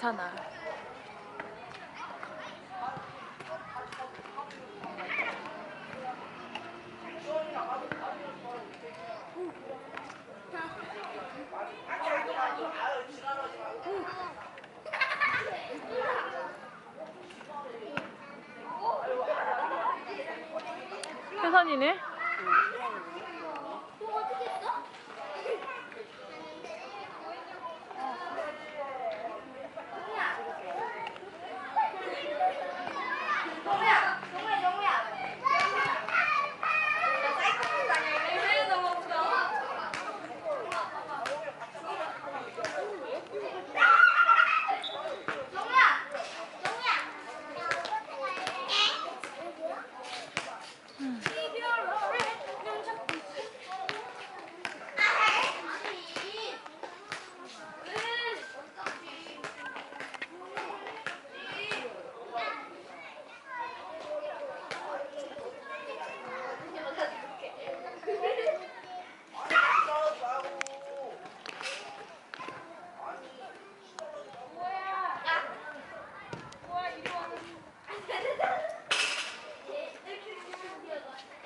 괜찮아. 해산이네? 영우야, 영우야, 영우야. 나 사이코패스 아니야? 왜 너무 아프다. 영우야,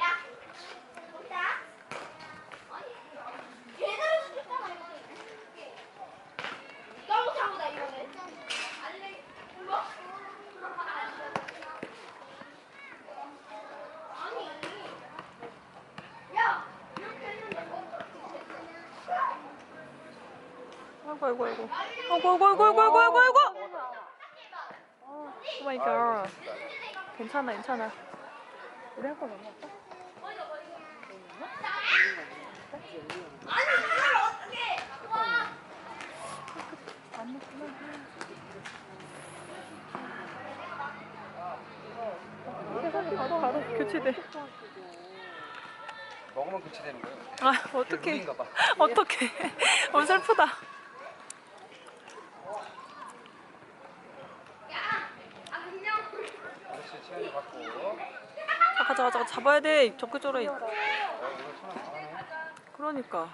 야, 보자. 제대로 시켰잖아 이거. 너무 잘못다 이거는. 알레, 뭐? 아니. 야, 이렇게 했는데 뭐? 아이고 아이고 아이고. 아이고 아이고 아이고 아이고 아이고 아이고 아이고. 오 마이 갓. 괜찮아 괜찮아. 우리 할거 넘어왔어? 아니 이걸 어떻게? 와. 바로 바로 교체돼. 먹으면 교체되는 거예요. 아 봐. 어떡해. 어 슬프다. 야, 안녕. 치안이 받고. 어, 아, 잡아야 돼. 적극적으로. 잘하네. 그러니까.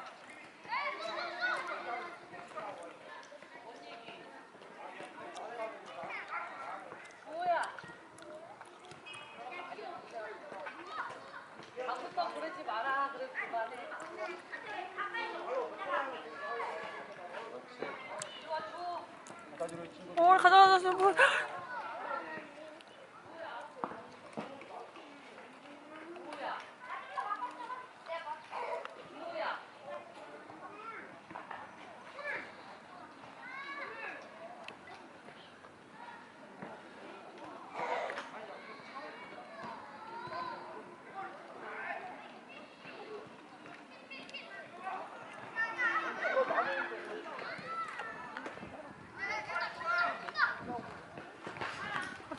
그렇지. 바다지로 친구. 어 가자 가자 슬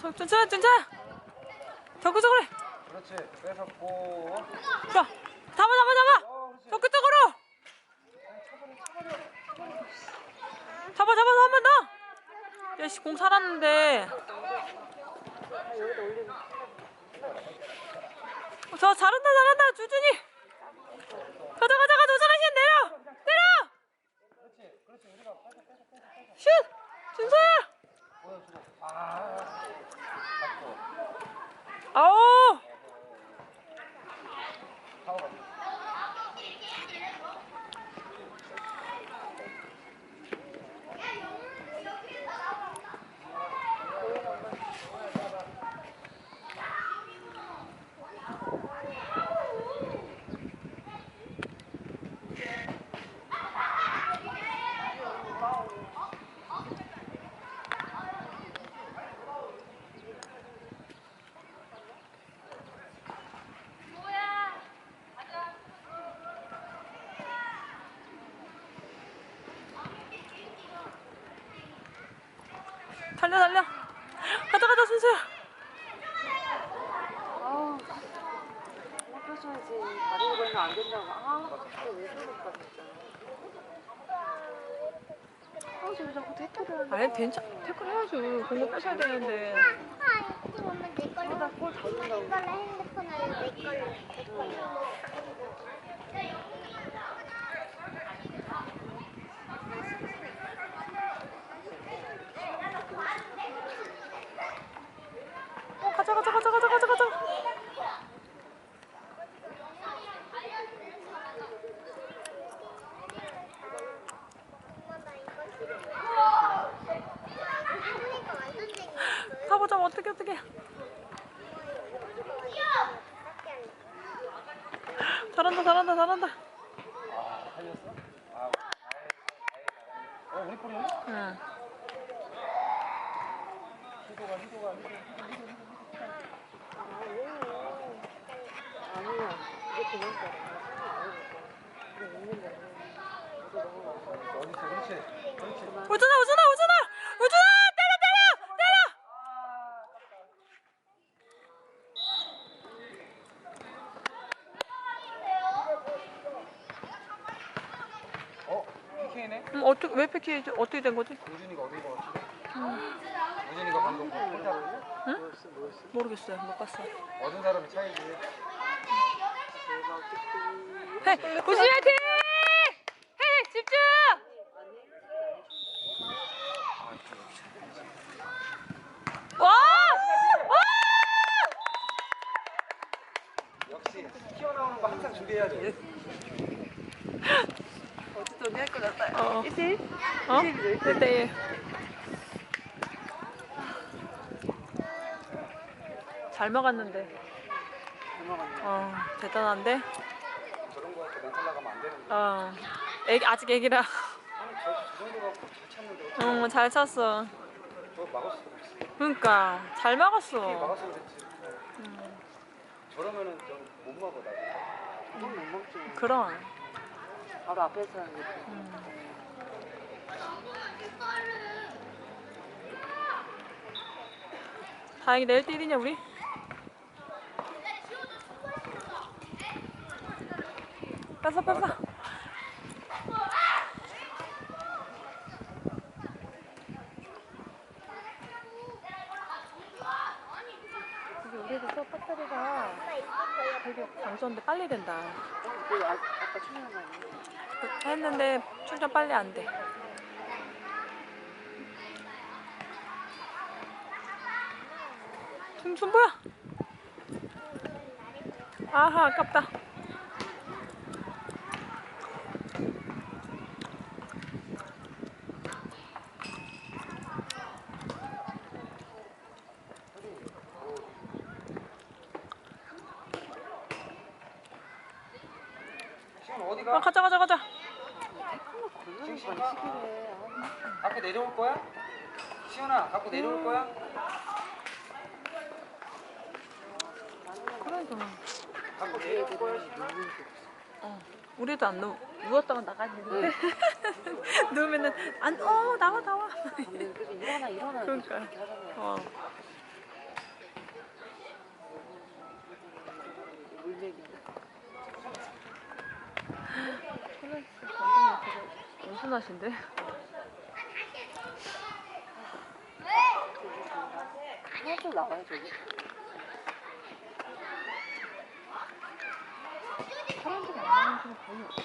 프. 어, 저 괜찮아 괜찮아. 적극적으로 해. 그렇지. 뺏었고. 잡아 잡아. 어, 그렇지. 적극적으로. 잡아 잡아서 한 번 더. 야씨 공 살았는데. 어, 저 잘한다 잘한다 주준이. 가자 가자 가자 저라신 내려 내려. 그렇지. 그렇지. 우리가 살짝 뺏어, 뺏어, 뺏어. 슛 준서야. 보여주고. 아. 맞고. 아우. 파워가. 달려 달려. 가자 가자 순수야. 아, 뺏어야지. 다리를 걸면 안 된다고. 아, 진짜 왜 그럴까, 진짜. 아, 쟤왜 자꾸 태클을 하냐. 아니 괜찮. 태클 해야지. 공을 뺏어야 되는데. 아, 이거 오면 내 걸로. 나골잘 준다고. 이걸로 핸드폰을 내 걸로. 어 가자 가자 가자 가자 가자 가자. 그러니까 완전 재밌어. 가보자 어떻게 어떻게. 잘한다 잘한다 잘한다. 아, 살렸어? 아, 아이, 아이, 어, 우리 볼이네? 응. 희도가, 희도가, 희도, 희도, 희도, 희도. 아니야. 이게 그냥 거야. 그래, 있는 거야. 이거 너무 많아. 어디 있어? 그렇지, 그렇지. 우준아 우준아 우준아 우준아 때려 때려 때려. 어, PK네? 음, 어떻게 어떻게 된 거지? 우준이가 어디 거 같지? 우준이가 방금 뭐 혼자 뭐였어, 뭐였어? 모르겠어요 못 봤어. 얻은 사람이 차이지. 대박, 키크. 헤 우준이 화이팅! 헤 집중! 와! 와! 역시 튀어나오는 거 항상 준비해야죠. 어쨌든 언니 할거 같다. 어. 1대1? 어? 1대1. 잘 막았는데. 잘 먹었네. 어, 대단한데? 저런 거 갖고 멘탈 나가면 안 되는데. 어. 애기, 아직 애기라. 아니, 저, 저 정도 갖고 잘 어떻게 응, 잘 찼어. 저 없어. 그러니까 잘 막았어. 막아서 그랬지. 음, 저러면은 저못 막아 나. 이건 못 먹지. 그럼. 바로 앞에서 하는 게. 음. 다행히 내일 뛰리냐 우리? 뺐어 뺐어. 이게 우리도 또 배터리가 되게 강조인데 빨리 된다. 그 아, 아까 충전한 거? 했는데 충전 빨리 안 돼. tumtum 뭐야? 아하 아깝다. 지금 아, 어디가? 가자 가자 가자. 걸리는 시간이 시기래. 갖고 내려올 거야? 시연아, 갖고 내려올 거야? 그러니까. 갖고 아, 내려올 거야? 어. 우리도 안 누. 누웠다가 나가는데 누우면은 안. 어 나와 나와. 일어나 일어나 그러니까. 어. 클래스 감독님 되게 온순하신데. 하나도 나와요 저기. 사람들이 안 나오는 데는 거의 없어.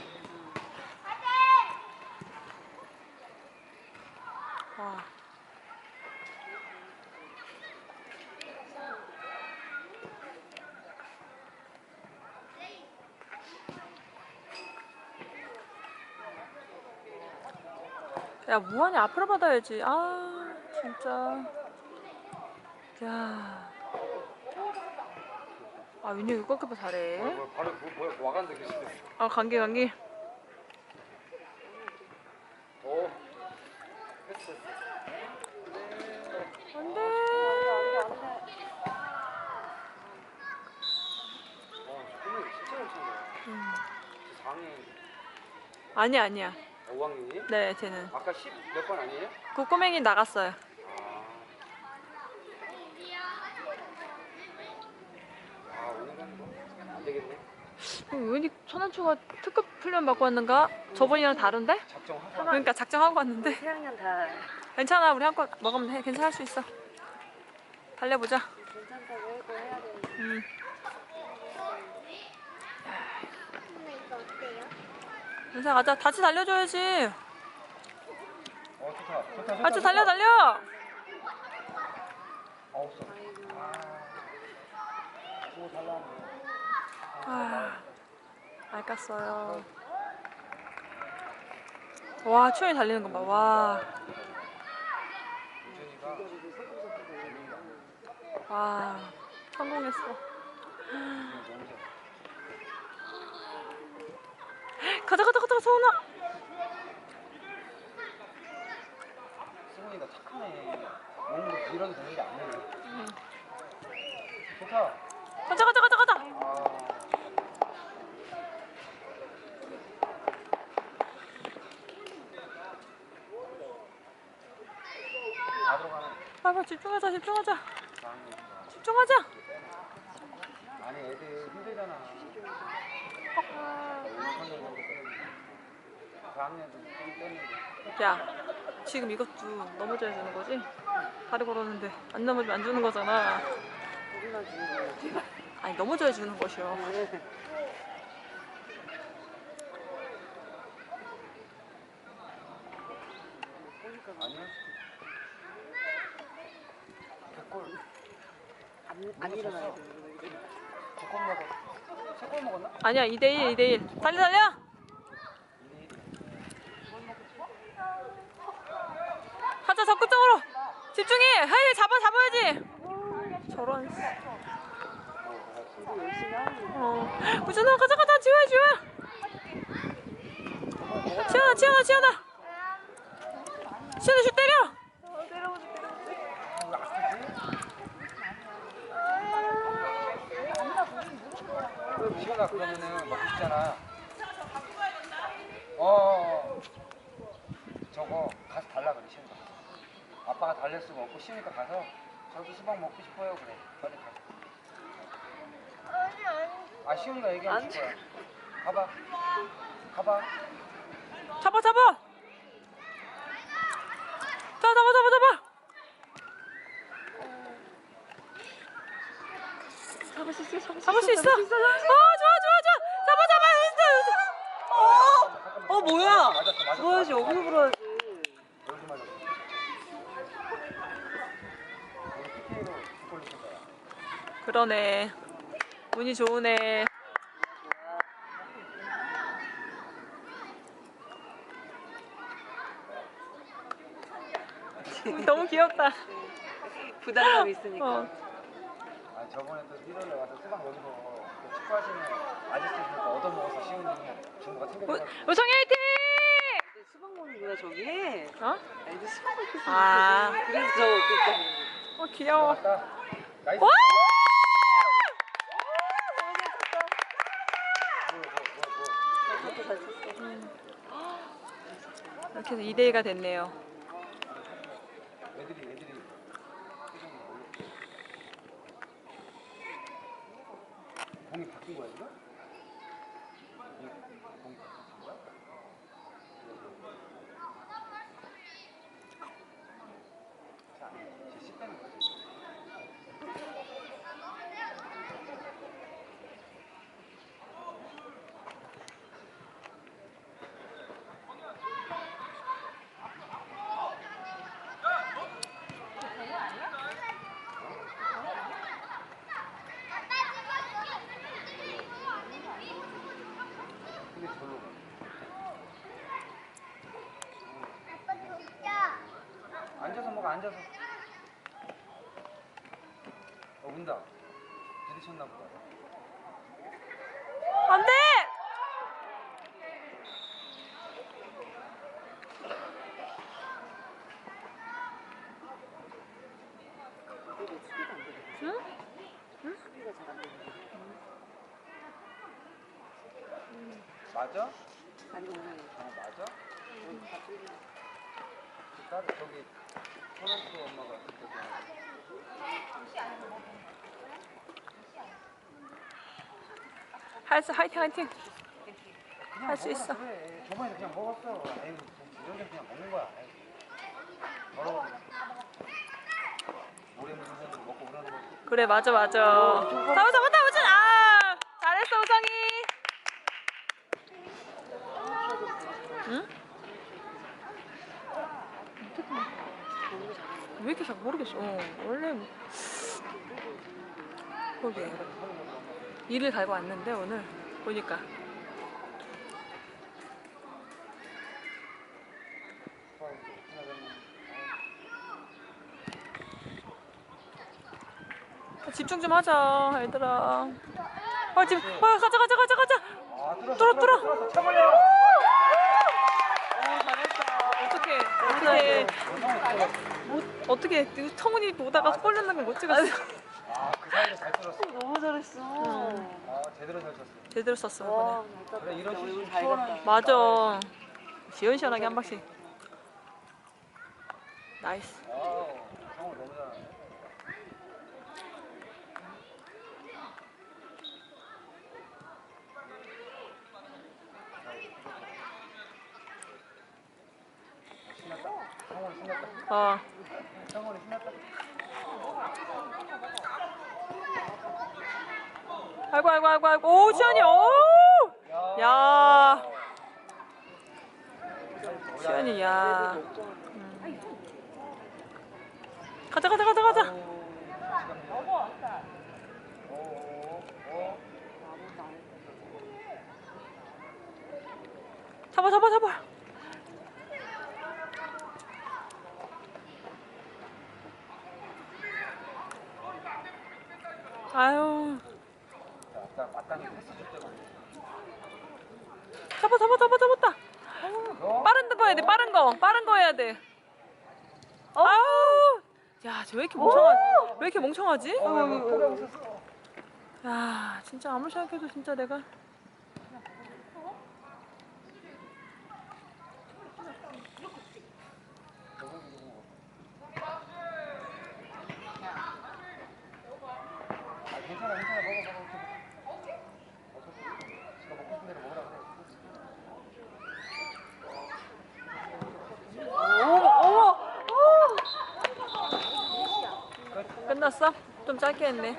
와. 야, 뭐하냐? 앞으로 받아야지. 아, 진짜. 야. 아, 윤혁이 골키퍼 잘해. 뭐야, 뭐, 와간다 계시네. 아, 감기, 감기. 오. 안 돼. 와, 진짜. 음. 저 4학년, 아니야, 아니야. 5학년이? 네, 쟤는. 아까 10 몇 번 아니에요? 그 꼬맹이 나갔어요. 왠지 천안초가 특급 훈련 받고 왔는가? 저번이랑 다른데? 작정하고 그러니까 작정하고 왔는데 태양년 다 괜찮아 우리 한껏 먹으면 돼 괜찮을 수 있어 달려보자 괜찮다고 해도 해야 되는데. 음. 이거 어때요? 인사 가자 같이 달려줘야지 어 좋다 좋다 좋다 같이. 달려 달려 아 없어 아 오, 잘 나왔네 아 알겠어요. 와 추연이 달리는 거봐와. 유준이가 와 성공했어. 너무 잘 가자 가자 가자 서훈아. 승훈이가 착하네. 밀어도 되는 게 아니네. 좋다. 가자 가자 가자 가자 아 다 들어가네 봐봐 집중하자 집중하자. 집중하자 아니 애들 힘들잖아. 4학년도 좀 떼는데. 야 지금 이것도 넘어져야 되는 거지? 다리 걸었는데 안 넘어지면 안 주는 거잖아. 아니 넘어져야 주는 것이요 아니야? 백골 안, 안 일어나야 돼. 두골 먹어. 세골 먹었나? 아니야 2대1 2대1 달려 달려! 가자 적극적으로! 집중해! 헤이 잡아 잡아야지! 저런. 어. 우준아 가자 가자! 지호야 지호야! 지현아 지현아 지현아 슛 때려 시원아 그러면은 먹고 싶잖아. 어, 어. 어. 저거 가서 달라 그래 시원아. 달랠 수가 없고 시우니까 가서 저도 수박 먹고 싶어요 그래. 빨리 가. 아니 아니 아 시우이가 얘기하면 안줄 거야. 가봐. 가봐. 잡아 잡아 잡아 잡아 잡아 잡아 잡을 수 있어. 잡을 수 있어 어 좋아 좋아 좋아 잡아 잡아 여기서 어 뭐야? 맞았어 맞았어. 불어야지 맞았어. 여기 불어야지. 여기 맞았어. 우리 PK로 두골 넣은 거야. 그러네 운이 좋으네 너무 귀엽다 부담감 있으니까. 어. 아 저번에 또 일요일에 와서 수박 여기서 그 축구하시는 아저씨들 얻어먹어서 준호가 챙겨줘가지고 우- 우성이 화이팅! 수박 먹는구나 저기 해. 어? 애들 수박 먹고 있어. 아. 그래서 저거 그니까. 어 귀여워 나이스 와! 뭐, 뭐, 뭐, 뭐. 저도 잘 쳤어. 이렇게 해서 2대2가 됐네요 공이 바뀐 거야 지금? 공이, 공이 바뀐 거야? 자, 이제 씨 빼는 거지. 근데 별로 아빠 진짜 앉아서 어 운다 부딪혔나 보다 안돼! 응? 되네. 맞아? 아니 오늘 어 맞아? 다 뚫리네. 그 딸 저기 천안초 엄마가 그때 그 할수 화이팅 화이팅. 할수 먹어라, 있어. 그래. 저번에 그냥 먹었어. 이런 게 그냥 먹는 거야. 거지. 그래 맞아 맞아. 잡아 잡았다 우진. 아 잘했어 우성이. 응? 왜 이렇게 잘 모르겠어. 어, 원래 뭐- 그러게 일을 갈고 왔는데 오늘 보니까 집중 좀 하자 얘들아. 어 지금 어 가자 가자 가자 가자. 아, 뚫어, 뚫어. 뚫었어. 차버려. 어떻게 어떻게 못 어떻게 그 청훈이 보다가 골 넣는 걸못 찍었어. 아, 그 사이에 잘 뚫었어. 너무 잘했어. 아, 제대로 잘 쳤어. 제대로 썼어 와, 이번에. 잘 그래, 이런 우리 잘. 갔다. 맞아. 시원시원하게 한 방씩. 나이스. 아우, 형을 너무 잘하네. 신났다. 형원이 신났다. 어. 형원이 신났다. 아이고 아이고 아이고 아이고 오 시원이 오. 야. 시원이 야. 음. 가자 가자 가자 가자. 잡아 잡아 잡아. 아유. 잡아 잡아 잡아 잡았다. 너? 빠른 거 해야 돼 빠른 거 빠른 거 해야 돼. 아우. 야쟤 왜 이렇게 멍청하? 왜 이렇게 멍청하지? 어. 야 진짜 아무리 생각해도 진짜 내가 県ね。